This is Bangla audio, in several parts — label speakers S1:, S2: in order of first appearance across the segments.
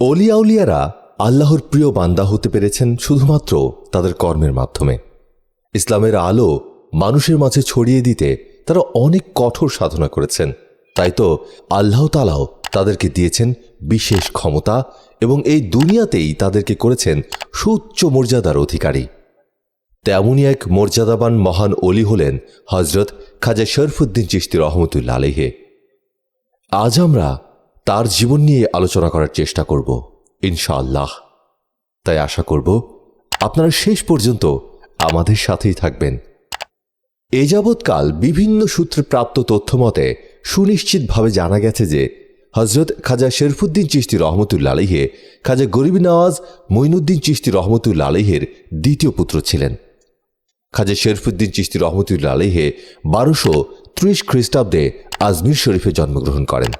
S1: অলিয়াউলিয়ারা আল্লাহর প্রিয় বান্দা হতে পেরেছেন শুধুমাত্র তাদের কর্মের মাধ্যমে। ইসলামের আলো মানুষের মাঝে ছড়িয়ে দিতে তারা অনেক কঠোর সাধনা করেছেন। তাই তো আল্লাহ তালাও তাদেরকে দিয়েছেন বিশেষ ক্ষমতা এবং এই দুনিয়াতেই তাদেরকে করেছেন সুচ্চ মর্যাদার অধিকারী। তেমনই এক মর্যাদাবান মহান অলি হলেন হজরত খাজা শরফুদ্দিন চিস্তি রহমতুল্লা আলহে আজ আমরা তার জীবন নিয়ে আলোচনা করার চেষ্টা করব, ইনশাআল্লাহ। তাই আশা করব, আপনারা শেষ পর্যন্ত আমাদের সাথেই থাকবেন। এ যাবৎকাল বিভিন্ন সূত্রে প্রাপ্ত তথ্য মতে সুনিশ্চিতভাবে জানা গেছে যে হজরত খাজা শেরফুদ্দিন চিস্তি রহমতুল্লা আলহে খাজা গরিব নওয়াজ মঈনুদ্দিন চিস্তি রহমতুল্লা আলহের দ্বিতীয় পুত্র ছিলেন। খাজা শেরফুদ্দিন চিস্তি রহমতুল্লা আলহে বারোশো ত্রিশ খ্রিস্টাব্দে আজমির শরীফে জন্মগ্রহণ করেন।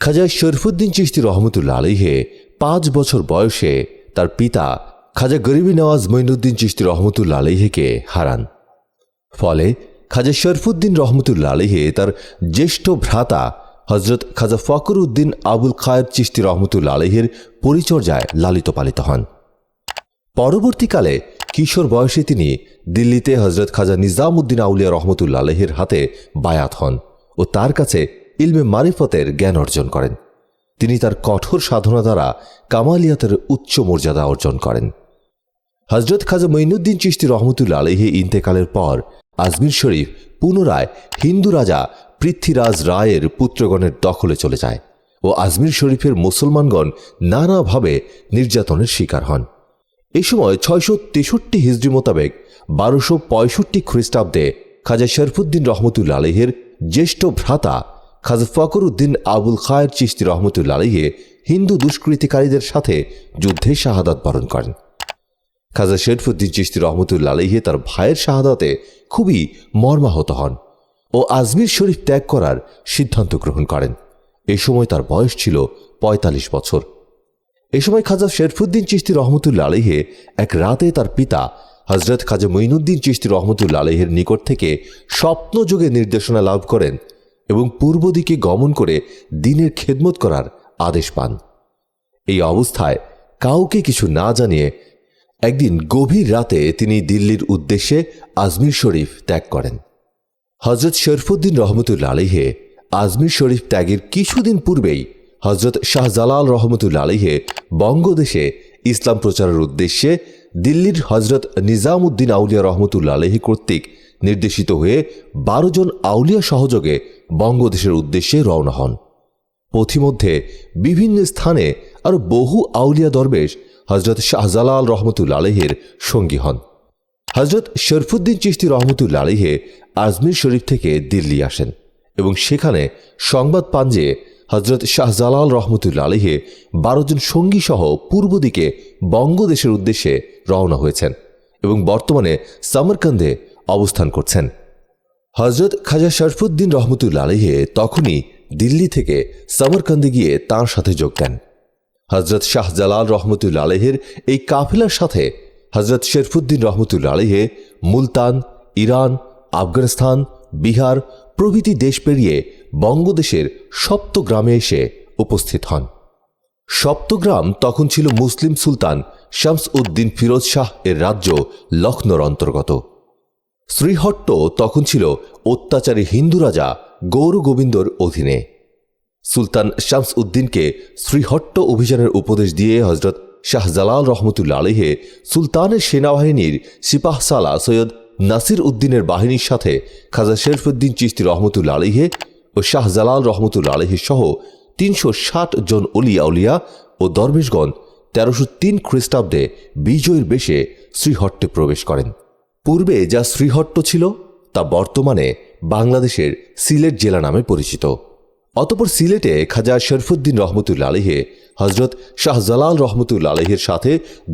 S1: খাজা শরফুদ্দিন চিস্তি রহমতুল্লা আলহে পাঁচ বছর বয়সে তার পিতা খাজা গরিবী নওয়াজ মঈনুদ্দিন চিস্তি রহমতুল্লা আলহেকে হারান। ফলে খাজা শরফুদ্দিন রহমতুল্লা আলহে তার জ্যেষ্ঠ ভ্রাতা হজরত খাজা ফকর উদ্দিন আবুল খায়ের চিস্তি রহমতুল্লা আলহের পরিচর্যায় লালিত পালিত হন। পরবর্তীকালে কিশোর বয়সে তিনি দিল্লিতে হজরত খাজা নিজামুদ্দিন আউলিয়া রহমতুল্লা আলহের হাতে বায়াত হন ও তার কাছে ইলমে মারিফতের জ্ঞান অর্জন করেন। তিনি তার কঠোর সাধনা দ্বারা কামালিয়াতের উচ্চ মর্যাদা অর্জন করেন। হজরত খাজা মঈনুদ্দিন চিস্তি রহমতুল্লা আলহি ইন্তেকালের পর আজমির শরীফ পুনরায় হিন্দু রাজা পৃথ্বীরাজ রায়ের পুত্রগণের দখলে চলে যায় ও আজমির শরীফের মুসলমানগণ নানাভাবে নির্যাতনের শিকার হন। এই সময় ছয়শো তেষট্টি হিজড়ি মোতাবেক বারোশো পঁয়ষট্টি খ্রিস্টাব্দে খাজা শরফুদ্দিন রহমতুল্লা আলহের জ্যেষ্ঠ ভ্রাতা খাজা ফকর উদ্দিন আবুল খায়ের চিস্তি রহমতুল্লা আলহে হিন্দু দুষ্কৃতিকারীদের সাথে যুদ্ধে শাহাদাত বরণ করেন। খাজা শেরফুদ্দিন চিস্তি রহমতুল্লা আলহে তার ভাইয়ের শাহাদাতে খুবই মর্মাহত হন ও আজমির শরীফ ত্যাগ করার সিদ্ধান্ত গ্রহণ করেন। এ সময় তার বয়স ছিল ৪৫ বছর। এ সময় খাজা শেরফুদ্দিন চিস্তি রহমতুল্লা আলহে এক রাতে তার পিতা হজরত খাজা মঈনুদ্দিন চিস্তি রহমতুল্লা আলহের নিকট থেকে স্বপ্নযোগে নির্দেশনা লাভ করেন এবং পূর্ব দিকে গমন করে দিনের খেদমত করার আদেশ পান। এই অবস্থায় কাউকে কিছু না জানিয়ে একদিন গভীর রাতে তিনি দিল্লির উদ্দেশ্যে আজমির শরীফ ত্যাগ করেন। হজরত শরফুদ্দিন রহমতুল্লা আলিহে আজমির শরীফ ত্যাগের কিছুদিন পূর্বেই হজরত শাহজালাল রহমতুল্লা আলিহে বঙ্গদেশে ইসলাম প্রচারের উদ্দেশ্যে দিল্লির হজরত নিজামুদ্দিন আউলিয়া রহমতুল্লা আলহি কর্তৃক নির্দেশিত হয়ে বারো জন আউলিয়া সহযোগে বঙ্গদেশের উদ্দেশ্যে রওনা হন। পথিমধ্যে বিভিন্ন স্থানে আরও বহু আউলিয়া দরবেশ হজরত শাহজালাল রহমতুল্লা আলহের সঙ্গী হন। হজরত শরফুদ্দিন চিস্তি রহমতুল্লা আলহে আজমির শরীফ থেকে দিল্লি আসেন এবং সেখানে সংবাদ পান যে হজরত শাহজালাল রহমতুল্লা আলহে বারো জন সঙ্গী সহ পূর্ব দিকে বঙ্গদেশের উদ্দেশ্যে রওনা হয়েছেন এবং বর্তমানে সামরকান্দে অবস্থান করছেন। হজরত খাজা শরফুদ্দিন রহমতুল্লা আলহে তখনই দিল্লি থেকে সামরকান্দে গিয়ে তাঁর সাথে যোগ দেন। হজরত শাহজালাল রহমতুল্লা আলহের এই কাফিলার সাথে হজরত শেরফুদ্দিন রহমতুল্লা আলহে মুলতান, ইরান, আফগানিস্তান, বিহার প্রভৃতি দেশ পেরিয়ে বঙ্গদেশের সপ্তগ্রামে এসে উপস্থিত হন। সপ্তগ্রাম তখন ছিল মুসলিম সুলতান শামস উদ্দিন ফিরোজ শাহ এর রাজ্য লখনৌর অন্তর্গত। শ্রীহট্ট তখন ছিল অত্যাচারী হিন্দু রাজা গৌর গোবিন্দর অধীনে। সুলতান শামস উদ্দিনকে শ্রীহট্ট অভিযানের উপদেশ দিয়ে হজরত শাহজালাল রহমতুল্লা আলহে সুলতানের সেনাবাহিনীর সিপাহসালা সৈয়দ নাসির উদ্দিনের বাহিনীর সাথে খাজা শেরফুদ্দিন চিস্তি রহমতুল্লা আলহে ও শাহজালাল রহমতুল্লা আলহি সহ তিনশো ষাট জন অলি আউলিয়া ও দরবেশগণ তেরোশো তিন খ্রিস্টাব্দে বিজয়ের বেশে শ্রীহট্টে প্রবেশ করেন। পূর্বে যা শ্রীহট্ট ছিল, তা বর্তমানে বাংলাদেশের সিলেট জেলা নামে পরিচিত। অতপর সিলেটে খাজা শরফুদ্দিন রহমতুল্লা আলহে হজরত শাহজালাল রহমতুল্লা আলহের সাথে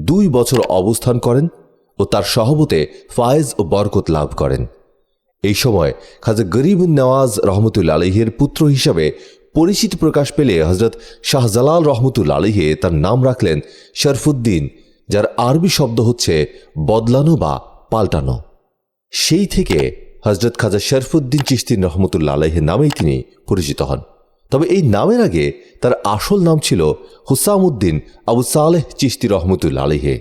S1: দুই বছর অবস্থান করেন ও তার সহবতে ফায়েজ ও বরকত লাভ করেন। এই সময় খাজা গরিব নওয়াজ রহমতুল্লা আলহের পুত্র হিসাবে পরিচিতি প্রকাশ পেলে হজরত শাহজালাল রহমতুল্লা আলহে তার নাম রাখলেন শরফুদ্দিন, যার আরবি শব্দ হচ্ছে বদলানো বা পাল্টানো। সেই থেকে হজরত খাজা শরফুদ্দিন চিস্তিন রহমতুল্লা আলহের নামেই তিনি পরিচিত হন। তবে এই নামের আগে তার আসল নাম ছিল হুসামুদ্দিন আবু সালেহ চিস্তি রহমতুল্লা আলিহে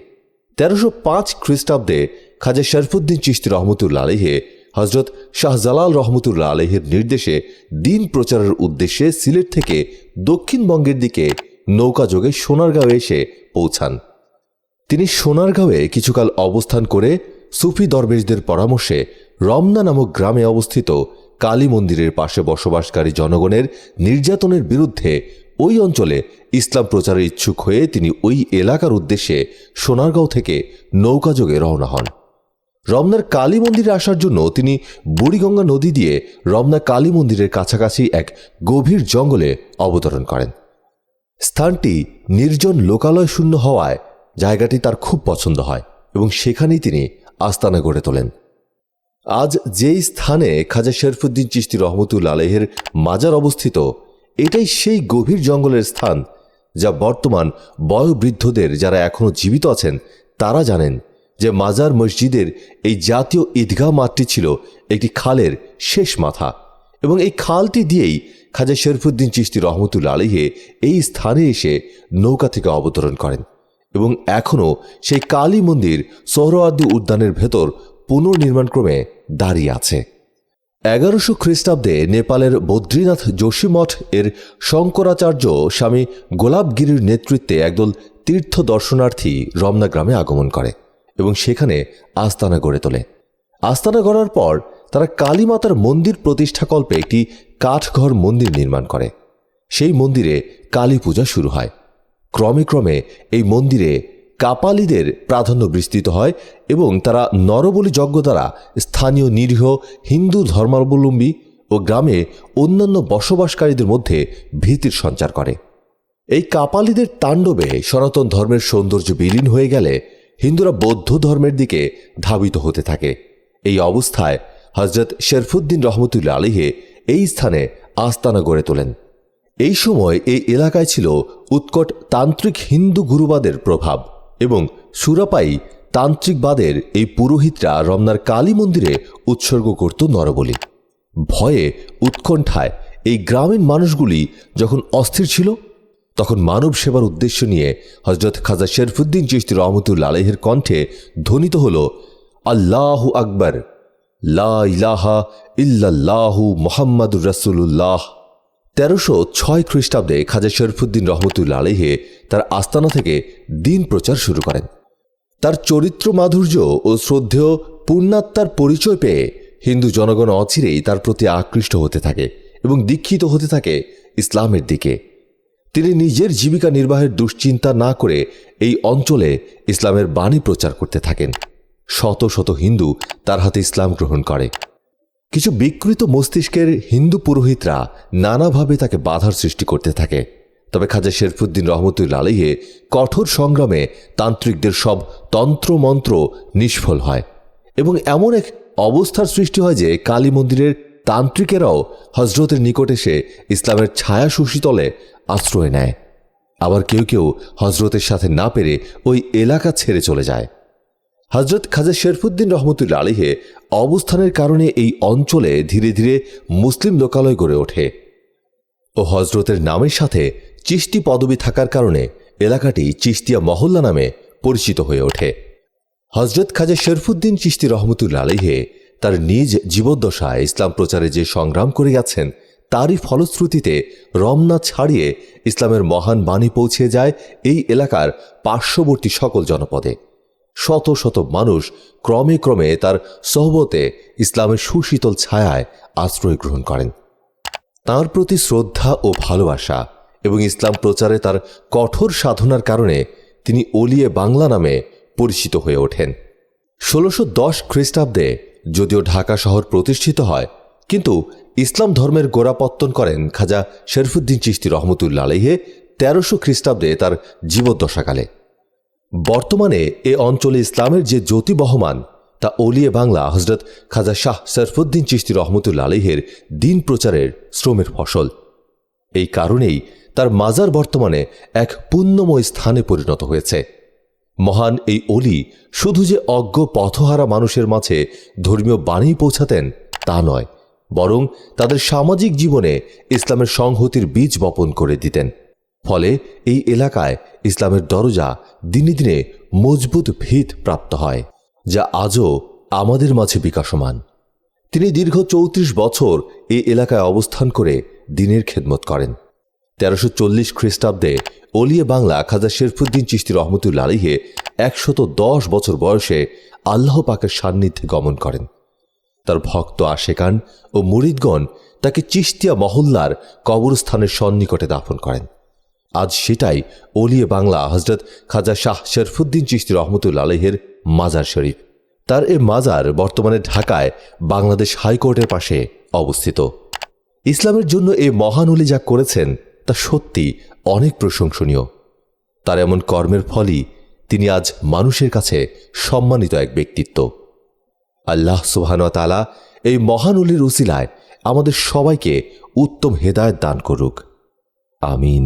S1: তেরোশো পাঁচ খ্রিস্টাব্দে খাজা শরফুদ্দিন চিস্তি রহমতুল্লা আলিহে হজরত শাহজালাল রহমতুল্লাহ আলহের নির্দেশে দিন প্রচারের উদ্দেশ্যে সিলেট থেকে দক্ষিণবঙ্গের দিকে নৌকাযোগে সোনারগাঁও এসে পৌঁছান। তিনি সোনারগাঁওয়ে কিছুকাল অবস্থান করে সুফি দরবেশদের পরামর্শে রমনা নামক গ্রামে অবস্থিত কালী মন্দিরের পাশে বসবাসকারী জনগণের নির্যাতনের বিরুদ্ধে ওই অঞ্চলে ইসলাম প্রচারে ইচ্ছুক হয়ে তিনি ওই এলাকার উদ্দেশ্যে সোনারগাঁও থেকে নৌকাযোগে রওনা হন। রমনার কালী মন্দিরে আসার জন্য তিনি বুড়িগঙ্গা নদী দিয়ে রমনা কালী মন্দিরের কাছাকাছি এক গভীর জঙ্গলে অবতরণ করেন। স্থানটি নির্জন লোকালয় শূন্য হওয়ায় জায়গাটি তার খুব পছন্দ হয় এবং সেখানেই তিনি আস্তানা গড়ে তোলেন। আজ যেই স্থানে খাজা শেরফুদ্দিন চিস্তি রহমতুল আলহের মাজার অবস্থিত, এটাই সেই গভীর জঙ্গলের স্থান যা বর্তমান বয়োবৃদ্ধদের যারা এখনও জীবিত আছেন, তারা জানেন যে মাজার মসজিদের এই জাতীয় ঈদগাহ মাঠটি ছিল একটি খালের শেষ মাথা এবং এই খালটি দিয়েই খাজা শেরফুদ্দিন চিস্তি রহমতুল্লা আলিহে এই স্থানে এসে নৌকা থেকে অবতরণ করেন। এবং এখনও সেই কালী মন্দির সোহরাওয়ার্দী উদ্যানের ভেতর পুনর্নির্মাণক্রমে দাঁড়িয়ে আছে। এগারোশো খ্রিস্টাব্দে নেপালের বদ্রীনাথ যোশীমঠ এর শঙ্করাচার্য স্বামী গোলাপগিরির নেতৃত্বে একদল তীর্থ দর্শনার্থী রমনা গ্রামে আগমন করে এবং সেখানে আস্তানা গড়ে তোলে। আস্তানা গড়ার পর তারা কালীমাতার মন্দির প্রতিষ্ঠাকল্পে একটি কাঠঘর মন্দির নির্মাণ করে। সেই মন্দিরে কালী পূজা শুরু হয়। ক্রমে ক্রমে এই মন্দিরে কাপালিদের প্রাধান্য বিস্তৃত হয় এবং তারা নরবলি যজ্ঞ দ্বারা স্থানীয় নিরীহ, হিন্দু ধর্মাবলম্বী ও গ্রামে অন্যান্য বসবাসকারীদের মধ্যে ভীতির সঞ্চার করে। এই কাপালিদের তাণ্ডবে সনাতন ধর্মের সৌন্দর্য বিলীন হয়ে গেলে হিন্দুরা বৌদ্ধ ধর্মের দিকে ধাবিত হতে থাকে। এই অবস্থায় হজরত শেরফুদ্দিন রহমতুল্লা আলিহে এই স্থানে আস্তানা গড়ে তোলেন। এই সময় এই এলাকায় ছিল উৎকট তান্ত্রিক হিন্দু গুরুবাদের প্রভাব এবং সুরাপাই তান্ত্রিকবাদের এই পুরোহিতরা রমনার কালী মন্দিরে উৎসর্গ করত নরবলি। ভয়ে উৎকণ্ঠায় এই গ্রামীণ মানুষগুলি যখন অস্থির ছিল, তখন মানব সেবার উদ্দেশ্য নিয়ে হজরত খাজা শেরফুদ্দিন চিস্তি রহমতুল্লা আলহের কণ্ঠে ধ্বনিত হল, আল্লাহ আকবর, লা ইল্লাল্লাহু মোহাম্মদুর রসুল্লাহ তেরোশো ছয় খ্রিস্টাব্দে খাজা শরফুদ্দিন রহমতুল্লা আলহে তার আস্তানা থেকে দিন প্রচার শুরু করেন। তার চরিত্র মাধুর্য ও শ্রদ্ধেয় পূর্ণাত্মার পরিচয় পেয়ে হিন্দু জনগণ অচিরেই তার প্রতি আকৃষ্ট হতে থাকে এবং দীক্ষিত হতে থাকে ইসলামের দিকে। তিনি নিজের জীবিকা নির্বাহের দুশ্চিন্তা না করে এই অঞ্চলে ইসলামের বাণী প্রচার করতে থাকেন। শত শত হিন্দু তার হাতে ইসলাম গ্রহণ করে। কিছু বিকৃত মস্তিষ্কের হিন্দু পুরোহিতরা নানাভাবে তাকে বাধার সৃষ্টি করতে থাকে। তবে খাজা শেরফুদ্দিন রহমতুল্লা আলহে কঠোর সংগ্রামে তান্ত্রিকদের সব তন্ত্রমন্ত্র নিষ্ফল হয় এবং এমন এক অবস্থার সৃষ্টি হয় যে কালী মন্দিরের তান্ত্রিকেরাও হজরতের নিকট এসে ইসলামের ছায়া সুশীতলে আশ্রয় নেয়। আবার কেউ কেউ হজরতের সাথে না পেরে ওই এলাকা ছেড়ে চলে যায়। হজরত খাজা শেরফুদ্দিন রহমতুল্লা আলিহে অবস্থানের কারণে এই অঞ্চলে ধীরে ধীরে মুসলিম লোকালয় গড়ে ওঠে। ও হজরতের নামের সাথে চিস্তি পদবি থাকার কারণে এলাকাটি চিস্তিয়া মহল্লা নামে পরিচিত হয়ে ওঠে। হজরত খাজা শেরফুদ্দিন চিস্তি রহমতুল্লা আলিহে তার নিজ জীবদ্দশায় ইসলাম প্রচারে যে সংগ্রাম করে গেছেন তারই ফলশ্রুতিতে রমনা ছাড়িয়ে ইসলামের মহান বাণী পৌঁছে যায় এই এলাকার পার্শ্ববর্তী সকল জনপদে। শত শত মানুষ ক্রমে ক্রমে তার সহবতে ইসলামের সুশীতল ছায়ায় আশ্রয় গ্রহণ করেন। তার প্রতি শ্রদ্ধা ও ভালোবাসা এবং ইসলাম প্রচারে তার কঠোর সাধনার কারণে তিনি ওলিয়ে বাংলা নামে পরিচিত হয়ে ওঠেন। ষোলোশো দশ খ্রিস্টাব্দে যদিও ঢাকা শহর প্রতিষ্ঠিত হয়, কিন্তু ইসলাম ধর্মের গোড়াপত্তন করেন খাজা শরফুদ্দিন চিস্তি রহমতুল্লা আলহে তেরোশো খ্রিস্টাব্দে তার জীবদ্দশাকালে। বর্তমানে এ অঞ্চলে ইসলামের যে জ্যোতি বহমান, তা ওলিয়ে বাংলা হজরত খাজা শাহ সরফুদ্দিন চিস্তি রহমতুল্লা আলহের দিন প্রচারের শ্রমের ফসল। এই কারণেই তার মাজার বর্তমানে এক পুণ্যময় স্থানে পরিণত হয়েছে। মহান এই অলি শুধু যে অজ্ঞ পথহারা মানুষের মাঝে ধর্মীয় বাণী পৌঁছাতেন তা নয়, বরং তাদের সামাজিক জীবনে ইসলামের সংহতির বীজ বপন করে দিতেন। ফলে এই এলাকায় ইসলামের দরজা দিনে দিনে মজবুত ভিত প্রাপ্ত হয়, যা আজও আমাদের মাঝে বিকাশমান। তিনি দীর্ঘ চৌত্রিশ বছর এই এলাকায় অবস্থান করে দিনের খেদমত করেন। তেরোশো চল্লিশ খ্রিস্টাব্দে অলিয়ে বাংলা খাজা শেরফুদ্দিন চিস্তি রহমতুল্লা আলিহে একশত দশ বছর বয়সে আল্লাহ পাকের সান্নিধ্যে গমন করেন। তার ভক্ত আশেকান ও মুরিদগণ তাকে চিস্তিয়া মহল্লার কবরস্থানের সন্নিকটে দাফন করেন। আজ সেটাই ওলিয়ে বাংলা হজরত খাজা শাহ শরফুদ্দিন চিস্তি রহমতুল্লা আলহের মাজার শরীফ। তার এ মাজার বর্তমানে ঢাকায় বাংলাদেশ হাইকোর্টের পাশে অবস্থিত। ইসলামের জন্য এই মহান উলি যা করেছেন, তা সত্যি অনেক প্রশংসনীয়। তার এমন কর্মের ফলই তিনি আজ মানুষের কাছে সম্মানিত এক ব্যক্তিত্ব। আল্লাহ সুবাহানুয়াতালা এই মহান উলির উসিলায় আমাদের সবাইকে উত্তম হেদায়ত দান করুক। আমিন।